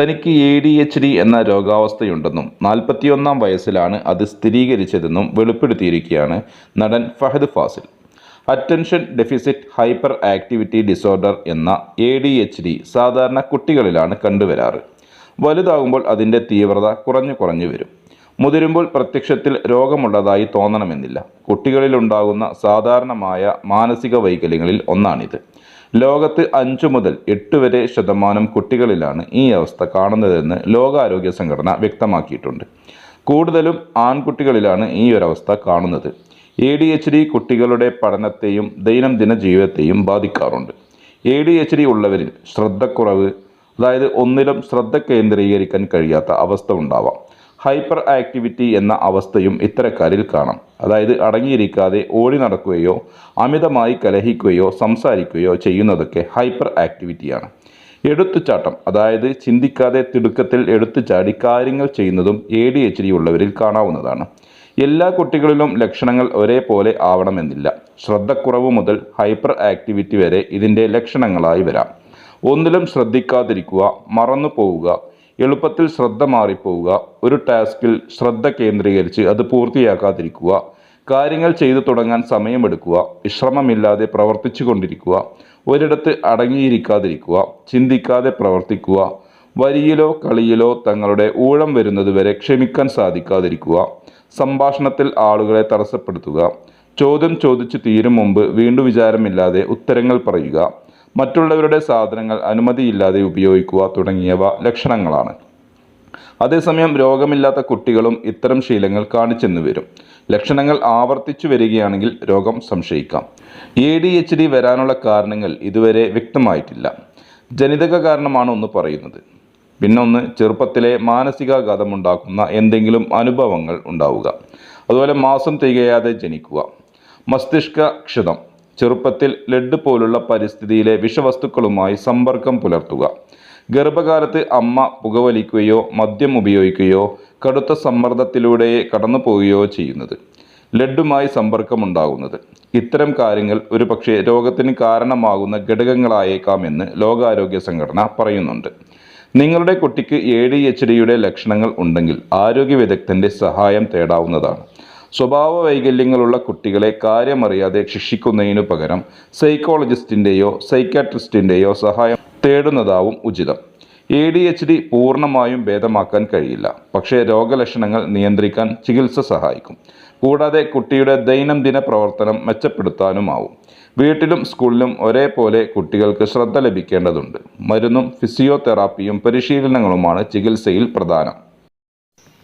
തനിക്ക് A D H D എന്ന രോഗാവസ്ഥയുണ്ടെന്നും നാൽപ്പത്തിയൊന്നാം വയസ്സിലാണ് അത് സ്ഥിരീകരിച്ചതെന്നും വെളിപ്പെടുത്തിയിരിക്കുകയാണ് നടൻ Fahadh Faasil. Attention deficit hyperactivity activity disorder എന്ന എ ഡി എച്ച് ഡി സാധാരണ കുട്ടികളിലാണ് കണ്ടുവരാറ്. വലുതാകുമ്പോൾ അതിന്റെ തീവ്രത കുറഞ്ഞു കുറഞ്ഞു വരും. മുതിരുമ്പോൾ പ്രത്യക്ഷത്തിൽ രോഗമുള്ളതായി തോന്നണമെന്നില്ല. കുട്ടികളിലുണ്ടാകുന്ന സാധാരണമായ മാനസിക വൈകല്യങ്ങളിൽ ഒന്നാണിത്. ലോകത്ത് അഞ്ചു മുതൽ എട്ട് വരെ ശതമാനം കുട്ടികളിലാണ് ഈ അവസ്ഥ കാണുന്നതെന്ന് ലോകാരോഗ്യ സംഘടന വ്യക്തമാക്കിയിട്ടുണ്ട്. കൂടുതലും ആൺകുട്ടികളിലാണ് ഈ ഒരവസ്ഥ കാണുന്നത്. എ ഡി എച്ച് ഡി കുട്ടികളുടെ പഠനത്തെയും ദൈനംദിന ജീവിതത്തെയും ബാധിക്കാറുണ്ട്. എ ഡി എച്ച് ഡി ഉള്ളവരിൽ ശ്രദ്ധക്കുറവ് അതായത് ഒന്നിലും ശ്രദ്ധ കേന്ദ്രീകരിക്കാൻ കഴിയാത്ത അവസ്ഥ ഉണ്ടാവാം. ഹൈപ്പർ ആക്ടിവിറ്റി എന്ന അവസ്ഥയും ഇത്തരക്കാരിൽ കാണാം. അതായത് അടങ്ങിയിരിക്കാതെ ഓടി നടക്കുകയോ അമിതമായി കലഹിക്കുകയോ സംസാരിക്കുകയോ ചെയ്യുന്നതൊക്കെ ഹൈപ്പർ ആക്ടിവിറ്റിയാണ്. എടുത്തുചാട്ടം അതായത് ചിന്തിക്കാതെ തിടുക്കത്തിൽ എടുത്തുചാടി കാര്യങ്ങൾ ചെയ്യുന്നതും എ ഡി എച്ച് ഡി ഉള്ളവരിൽ കാണാവുന്നതാണ്. എല്ലാ കുട്ടികളിലും ലക്ഷണങ്ങൾ ഒരേപോലെ ആവണമെന്നില്ല. ശ്രദ്ധക്കുറവ് മുതൽ ഹൈപ്പർ ആക്ടിവിറ്റി വരെ ഇതിന്റെ ലക്ഷണങ്ങളായി വരാം. ഒന്നിലും ശ്രദ്ധിക്കാതിരിക്കുക മറന്നു പോവുക എളുപ്പത്തിൽ ശ്രദ്ധ മാറിപ്പോവുക. ഒരു ടാസ്കിൽ ശ്രദ്ധ കേന്ദ്രീകരിച്ച് അത് പൂർത്തിയാക്കാതിരിക്കുക. കാര്യങ്ങൾ ചെയ്തു തുടങ്ങാൻ സമയമെടുക്കുക. വിശ്രമമില്ലാതെ പ്രവർത്തിച്ചു കൊണ്ടിരിക്കുക ഒരിടത്ത് അടങ്ങിയിരിക്കാതിരിക്കുക. ചിന്തിക്കാതെ പ്രവർത്തിക്കുക. വരിയിലോ കളിയിലോ തങ്ങളുടെ ഊഴം വരുന്നതുവരെ ക്ഷമിക്കാൻ സാധിക്കാതിരിക്കുക. സംഭാഷണത്തിൽ ആളുകളെ തടസ്സപ്പെടുത്തുക. ചോദ്യം ചോദിച്ചു തീരും മുമ്പ് വീണ്ടും വിചാരമില്ലാതെ ഉത്തരങ്ങൾ പറയുക. മറ്റുള്ളവരുടെ സാധനങ്ങൾ അനുമതിയില്ലാതെ ഉപയോഗിക്കുക തുടങ്ങിയവ ലക്ഷണങ്ങളാണ്. അതേസമയം രോഗമില്ലാത്ത കുട്ടികളും ഇത്തരം ശീലങ്ങൾ കാണിച്ചെന്ന് വരും. ലക്ഷണങ്ങൾ ആവർത്തിച്ചു വരികയാണെങ്കിൽ രോഗം സംശയിക്കാം. എ ഡി എച്ച് ഡി വരാനുള്ള കാരണങ്ങൾ ഇതുവരെ വ്യക്തമായിട്ടില്ല. ജനിതക കാരണമാണ് ഒന്ന് പറയുന്നത്. പിന്നൊന്ന് ചെറുപ്പത്തിലെ മാനസികാഘാതമുണ്ടാക്കുന്ന എന്തെങ്കിലും അനുഭവങ്ങൾ ഉണ്ടാവുക. അതുപോലെ മാസം തികയാതെ ജനിക്കുക. മസ്തിഷ്ക ക്ഷതം. ചെറുപ്പത്തിൽ ലെഡ് പോലുള്ള പരിസ്ഥിതിയിലെ വിഷവസ്തുക്കളുമായി സമ്പർക്കം പുലർത്തുക. ഗർഭകാലത്ത് അമ്മ പുകവലിക്കുകയോ മദ്യം ഉപയോഗിക്കുകയോ കടുത്ത സമ്മർദ്ദത്തിലൂടെ കടന്നു പോവുകയോ ചെയ്യുന്നത്. ലഡുമായി സമ്പർക്കമുണ്ടാകുന്നത്. ഇത്തരം കാര്യങ്ങൾ ഒരുപക്ഷെ രോഗത്തിന് കാരണമാകുന്ന ഘടകങ്ങളായേക്കാമെന്ന് ലോകാരോഗ്യ സംഘടന പറയുന്നുണ്ട്. നിങ്ങളുടെ കുട്ടിക്ക് എ ഡി എച്ച് ഡിയുടെ ലക്ഷണങ്ങൾ ഉണ്ടെങ്കിൽ ആരോഗ്യ വിദഗ്ധന്റെ സഹായം തേടാവുന്നതാണ്. സ്വഭാവ വൈകല്യങ്ങളുള്ള കുട്ടികളെ കാര്യമറിയാതെ ശിക്ഷിക്കുന്നതിനു പകരം സൈക്കോളജിസ്റ്റിന്റെയോ സൈക്കാട്രിസ്റ്റിന്റെയോ സഹായം തേടുന്നതാവും ഉചിതം. എ ഡി എച്ച് ഡി പൂർണമായും ഭേദമാക്കാൻ കഴിയില്ല. പക്ഷേ രോഗലക്ഷണങ്ങൾ നിയന്ത്രിക്കാൻ ചികിത്സ സഹായിക്കും. കൂടാതെ കുട്ടിയുടെ ദൈനംദിന പ്രവർത്തനം മെച്ചപ്പെടുത്താനുമാവും. വീട്ടിലും സ്കൂളിലും ഒരേപോലെ കുട്ടികൾക്ക് ശ്രദ്ധ ലഭിക്കേണ്ടതുണ്ട്. മരുന്നും ഫിസിയോതെറാപ്പിയും പരിശീലനങ്ങളുമാണ് ചികിത്സയിൽ പ്രധാനം.